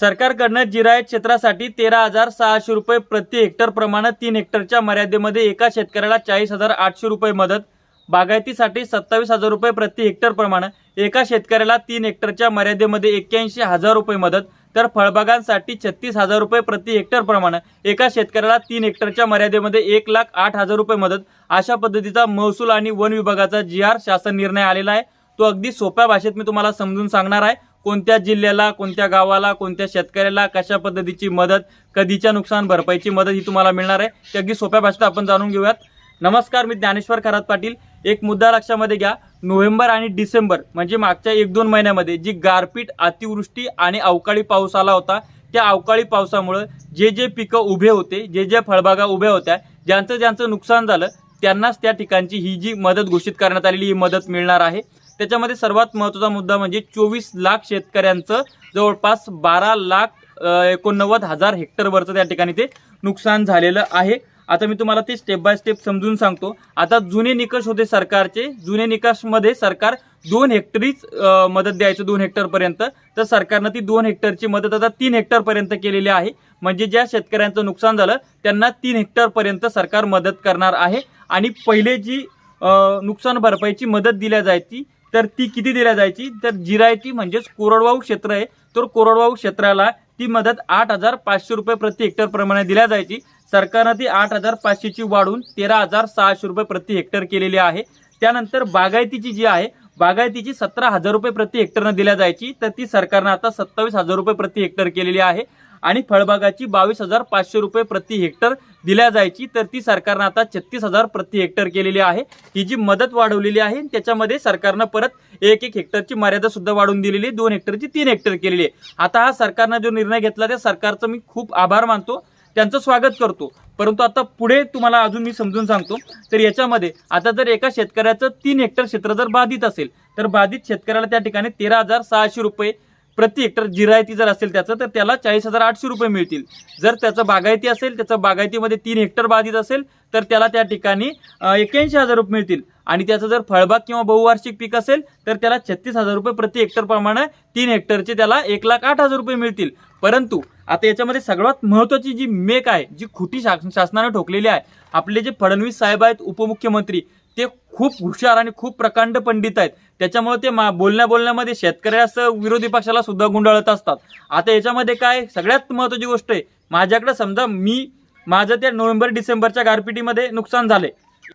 सरकारकडनं जिरायत क्षेत्रासाठी तेरा हजार सहाशे रुपये प्रति हेक्टर प्रमाणे तीन हेक्टरच्या मर्यादेमध्ये एका शेतकऱ्याला चाळीस हजार आठशे रुपये मदत. बागायतीसाठी सत्तावीस हजार रुपये प्रति हेक्टर प्रमाणे एका शेतकऱ्याला तीन हेक्टरच्या मर्यादेमध्ये एक्क्याऐंशी हजार रुपये मदत. तर फळबागांसाठी छत्तीस हजार रुपये प्रति हेक्टर प्रमाणे एका शेतकऱ्याला तीन हेक्टरच्या मर्यादेमध्ये एक लाख आठ हजार रुपये मदत. अशा पद्धतीचा महसूल आणि वन विभागाचा जी आर शासन निर्णय आलेला आहे. तो अगदी सोप्या भाषेत मी तुम्हाला समजून सांगणार आहे. कोणत्या जिल्ह्याला कोणत्या गावाला कोणत्या शेतकऱ्याला कशा पद्धतीची मदत कधीच्या नुकसान भरपाईची मदत ही तुम्हाला मिळणार आहे ते अगदी सोप्या भाषेत आपण जाणून घेऊयात. नमस्कार मी ज्ञानेश्वर खरात पाटील. एक मुद्दा लक्षामध्ये घ्या नोव्हेंबर आणि डिसेंबर म्हणजे मागच्या एक दोन महिन्यामध्ये जी गारपीट अतिवृष्टी आणि अवकाळी पाऊस आला होता त्या अवकाळी पावसामुळं जे जे पिकं उभे होते जे जे फळबागा उभ्या होत्या ज्यांचं ज्यांचं नुकसान झालं त्यांनाच त्या ठिकाणची ही जी मदत घोषित करण्यात आलेली ही मदत मिळणार आहे. त्याच्यामध्ये सर्वात महत्त्वाचा मुद्दा म्हणजे चोवीस लाख शेतकऱ्यांचं जवळपास बारा लाख एकोणनव्वद हजार हेक्टरवरचं त्या ठिकाणी ते नुकसान झालेलं आहे. आता मी तुम्हाला ते स्टेप बाय स्टेप समजून सांगतो. आता जुने निकष होते सरकारचे. जुने निकषमध्ये सरकार दोन हेक्टरीच मदत द्यायचं दोन हेक्टरपर्यंत तर सरकारनं ती दोन हेक्टरची मदत आता तीन हेक्टरपर्यंत केलेली आहे. म्हणजे ज्या शेतकऱ्यांचं नुकसान झालं त्यांना तीन हेक्टरपर्यंत सरकार मदत करणार आहे. आणि पहिले जी नुकसान भरपाईची मदत दिल्या जायची तर ती किती दिल्या जायची? तर जिरायती म्हणजेच कोरडवाहू क्षेत्र आहे. तर कोरडवाहू क्षेत्राला ती मदत आठ हजार पाचशे रुपये प्रति हेक्टर प्रमाणे दिल्या जायची. सरकारनं ती आठ हजार पाचशेची वाढून तेरा हजार सहाशे रुपये प्रति हेक्टर केलेली आहे. त्यानंतर बागायतीची जी आहे बागायतीची सतरा हजार रुपये प्रति हेक्टरनं दिल्या जायची. तर ती सरकारनं आता सत्तावीस हजार रुपये प्रति हेक्टर केलेली आहे. आणि फळबागाची बावीस हजार पाचशे रुपये प्रति हेक्टर दिल्या जायची. तर ती सरकारनं आता छत्तीस हजार प्रति हेक्टर केलेली आहे. ही जी मदत वाढवलेली आहे त्याच्यामध्ये सरकारनं परत एक एक हेक्टरची मर्यादा सुद्धा वाढवून दिलेली आहे. दोन हेक्टरची तीन हेक्टर केलेली आहे. आता हा सरकारनं जो निर्णय घेतला त्या सरकारचं मी खूप आभार मानतो. त्यांचं स्वागत करतो. परंतु आता पुढे तुम्हाला अजून मी समजून सांगतो. तर याच्यामध्ये आता जर एका शेतकऱ्याचं तीन हेक्टर क्षेत्र जर बाधित असेल तर बाधित शेतकऱ्याला त्या ठिकाणी तेरा हजार सहाशे रुपये प्रति हेक्टर जिरायती जर असेल त्याचं तर त्याला चाळीस हजार आठशे रुपये मिळतील. जर त्याचं बागायती असेल त्याचं बागायतीमध्ये तीन हेक्टर बाधित असेल तर त्याला त्या ठिकाणी एक्याऐंशी हजार रुपये मिळतील. आणि त्याचं जर फळबाग किंवा बहुवार्षिक पीक असेल तर त्याला छत्तीस हजार रुपये प्रति हेक्टरप्रमाणे तीन हेक्टरचे त्याला एक लाख आठ हजार रुपये मिळतील. परंतु आता याच्यामध्ये सगळ्यात महत्त्वाची जी मेक आहे जी खोटी शास- शासनाने ठोकलेली आहे आपले जे फडणवीस साहेब आहेत उपमुख्यमंत्री ते खूप हुशार आणि खूप प्रकांड पंडित आहेत. त्याच्यामुळे ते मा बोलण्या बोलण्यामध्ये शेतकऱ्यास विरोधी पक्षाला सुद्धा गुंडाळत असतात. आता याच्यामध्ये काय सगळ्यात महत्त्वाची गोष्ट आहे माझ्याकडे समजा मी माझं त्या नोव्हेंबर डिसेंबरच्या गारपिटीमध्ये नुकसान झाले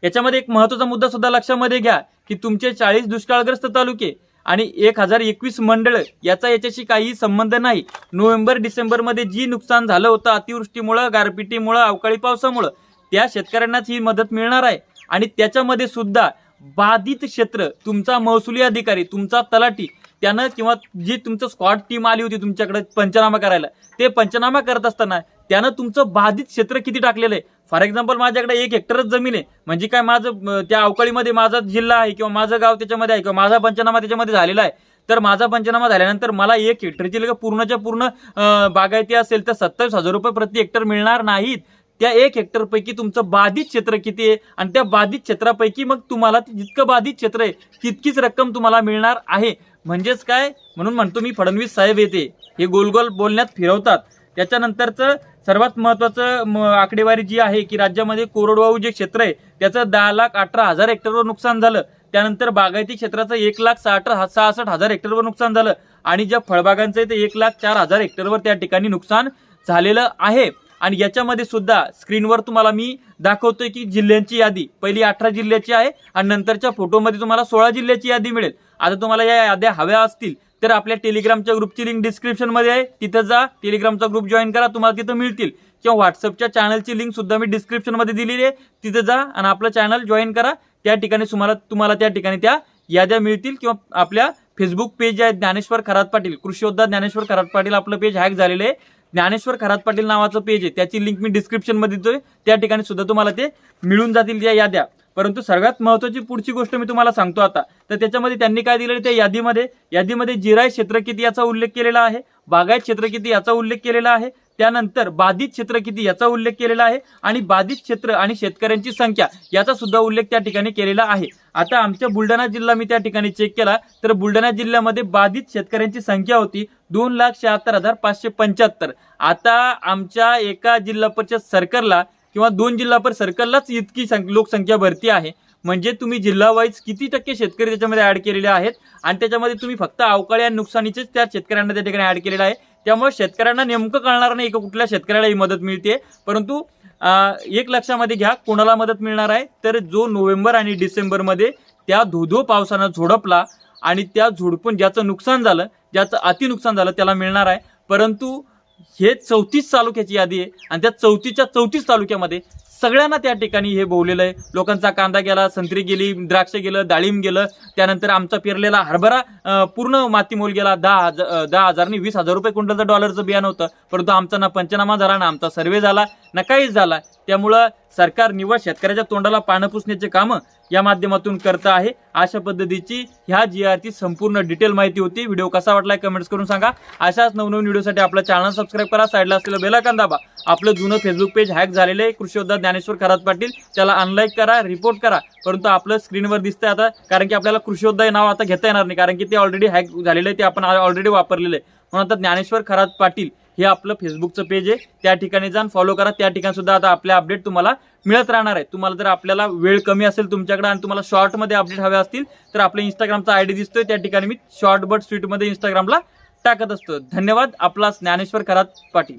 याच्यामध्ये एक महत्त्वाचा मुद्दा सुद्धा लक्षामध्ये घ्या की तुमचे चाळीस दुष्काळग्रस्त तालुके आणि एक हजार एकवीस मंडळ याचा याच्याशी काही संबंध नाही. नोव्हेंबर डिसेंबरमध्ये जी नुकसान झालं होतं अतिवृष्टीमुळं गारपिटीमुळं अवकाळी पावसामुळं त्या शेतकऱ्यांनाच ही मदत मिळणार आहे. आणि त्याच्यामध्ये सुद्धा बाधित क्षेत्र तुमचा महसुली अधिकारी तुमचा तलाठी त्यानं किंवा जी तुमचं स्क्वॉड टीम आली होती तुमच्याकडे पंचनामा करायला ते पंचनामा करत असताना त्यानं तुमचं बाधित क्षेत्र किती टाकलेलं आहे? फॉर एक्झाम्पल माझ्याकडे एक हेक्टरच जमीन आहे. म्हणजे काय माझं त्या अवकाळीमध्ये माझा जिल्हा आहे किंवा माझं गाव त्याच्यामध्ये आहे किंवा माझा पंचनामा त्याच्यामध्ये झालेला आहे. तर माझा पंचनामा झाल्यानंतर मला एक हेक्टरची पूर्णच्या पूर्ण बागायती असेल तर सत्तावीस हजार रुपये प्रति हेक्टर मिळणार नाहीत. त्या एक हेक्टरपैकी तुमचं बाधित क्षेत्र किती आहे? आणि त्या बाधित क्षेत्रापैकी मग तुम्हाला जितकं बाधित क्षेत्र आहे तितकीच रक्कम तुम्हाला मिळणार आहे. म्हणजेच काय? म्हणून म्हणतो मी फडणवीस साहेब येते. हे गोलगोल बोलण्यात फिरवतात. त्याच्यानंतरचं सर्वात महत्त्वाचं म- आकडेवारी जी आहे की राज्यामध्ये कोरडवाहू जे क्षेत्र आहे त्याचं दहा लाख अठरा हजार हेक्टरवर नुकसान झालं. त्यानंतर बागायती क्षेत्राचं एक लाख साठ सहासष्ट हजार हेक्टरवर नुकसान झालं. आणि ज्या फळबागांचं आहे ते एक लाख चार हजार हेक्टरवर त्या ठिकाणी नुकसान झालेलं आहे. आणि याच्यामध्ये सुद्धा स्क्रीनवर तुम्हाला मी दाखवतोय की जिल्ह्यांची यादी. पहिली अठरा जिल्ह्याची आहे आणि नंतरच्या फोटोमध्ये तुम्हाला सोळा जिल्ह्याची यादी मिळेल. आता तुम्हाला या याद्या हव्या असतील तर आपल्या टेलिग्रामच्या ग्रुपची लिंक डिस्क्रिप्शनमध्ये आहे. तिथं जा टेलिग्रामचा ग्रुप जॉईन करा तुम्हाला तिथं मिळतील. किंवा व्हॉट्सअपच्या चॅनलची लिंक सुद्धा मी डिस्क्रिप्शनमध्ये दिलेली आहे. तिथं जा आणि आपलं चॅनल जॉईन करा. त्या ठिकाणी तुम्हाला तुम्हाला त्या ठिकाणी त्या याद्या मिळतील किंवा आपल्या फेसबुक पेज आहे ज्ञानेश्वर खरात पाटील कृषी योद्धा ज्ञानेश्वर खरात पाटील आपलं पेज हॅक झालेलं आहे. ज्ञानेश्वर खरात पाटील नावाचं पेज आहे. त्याची लिंक मी डिस्क्रिप्शनमध्ये देतोय. त्या ठिकाणी सुद्धा तुम्हाला ते मिळून जातील त्या याद्या. परंतु सर्वात महत्वाची पुढची गोष्ट मी तुम्हाला सांगतो आता. तर त्याच्यामध्ये त्यांनी काय दिलेलं त्या यादीमध्ये यादीमध्ये जिराय क्षेत्र किती याचा उल्लेख केलेला आहे? बागायत क्षेत्र किती याचा उल्लेख केलेला आहे? त्यानंतर बाधित क्षेत्र किती याचा उल्लेख केलेला आहे? आणि बाधित क्षेत्र आणि शेतकऱ्यांची संख्या याचा सुद्धा उल्लेख त्या ठिकाणी केलेला आहे. आता आमच्या बुलढाणा जिल्हा मी त्या ठिकाणी चेक केला तर बुलढाणा जिल्ह्यामध्ये बाधित शेतकऱ्यांची संख्या होती दोन लाख शहात्तर हजार पाचशे पंच्याहत्तर. आता आमच्या एका जिल्हा परिषद सरकारला किंवा दोन जिल्हा पर सर्कललाच इतकी लोकसंख्या भरती आहे. म्हणजे तुम्ही जिल्हा वाईज किती टक्के शेतकरी त्याच्यामध्ये ऍड केलेले आहेत? आणि त्याच्यामध्ये तुम्ही फक्त अवकाळी आणि नुकसानीचेच त्या शेतकऱ्यांना त्या ठिकाणी ऍड केलेलं आहे. त्यामुळे शेतकऱ्यांना नेमकं कळणार नाही का कुठल्या शेतकऱ्याला ही मदत मिळते परंतु एक लक्षामध्ये घ्या कोणाला मदत मिळणार आहे? तर जो नोव्हेंबर आणि डिसेंबरमध्ये त्या धोधो पावसानं झोडपला आणि त्या झोडपून ज्याचं नुकसान झालं ज्याचं अति नुकसान झालं त्याला मिळणार आहे. परंतु हे चौतीस तालुक्याची यादी आहे. आणि त्या चौतीसच्या चौतीस तालुक्यामध्ये सगळ्यांना त्या ठिकाणी हे बोवलेलं आहे. लोकांचा कांदा गेला संत्री गेली द्राक्ष गेलं डाळिंब गेलं. त्यानंतर आमचा पेरलेला हरभरा पूर्ण मातीमोल गेला. दहा हजार दहा हजारने वीस हजार रुपये क्विंटलचं डॉलरचं बियाणं होतं. परंतु आमचा ना पंचनामा झाला ना आमचा सर्वे झाला ना काहीच झाला. त्यामुळं सरकार निवड शेतकऱ्याच्या तोंडाला पानं पुसण्याचे कामं या माध्यमातून करत आहे. अशा पद्धतीची ह्या जी आरची संपूर्ण डिटेल माहिती होती. व्हिडिओ कसा वाटला कमेंट्स करून सांगा. अशाच नवनवीन व्हिडिओसाठी आपला चॅनल सबस्क्राईब करा. साईडला असलेलं बेल दाबा. आपलं जुनं फेसबुक पेज हॅक झालेलं आहे. कृषी योद्धा ज्ञानेश्वर खरात पाटील त्याला अनलाईक करा रिपोर्ट करा. परंतु आपलं स्क्रीनवर दिसतंय आता कारण की आपल्याला कृषी योद्धा हे नाव आता घेता येणार नाही. कारण की ते ऑलरेडी हॅक झालेलं आहे. ते आपण ऑलरेडी वापरलेलं आहे. म्हणून आता ज्ञानेश्वर खरात पाटील हे आपलं फेसबुकचं पेज आहे. त्या ठिकाणी जाऊन फॉलो करा. त्या ठिकाणी सुद्धा आता आपले अपडेट तुम्हाला मिळत राहणार आहे. तुम्हाला जर आपल्याला वेळ कमी असेल तुमच्याकडे आणि तुम्हाला शॉर्टमध्ये अपडेट हवे असतील तर आपल्या इंस्टाग्रामचा आयडी दिसतोय. त्या ठिकाणी मी शॉर्ट बट स्वीटमध्ये इंस्टाग्रामला टाकत असतो. धन्यवाद. आपला ज्ञानेश्वर खरात पाटील.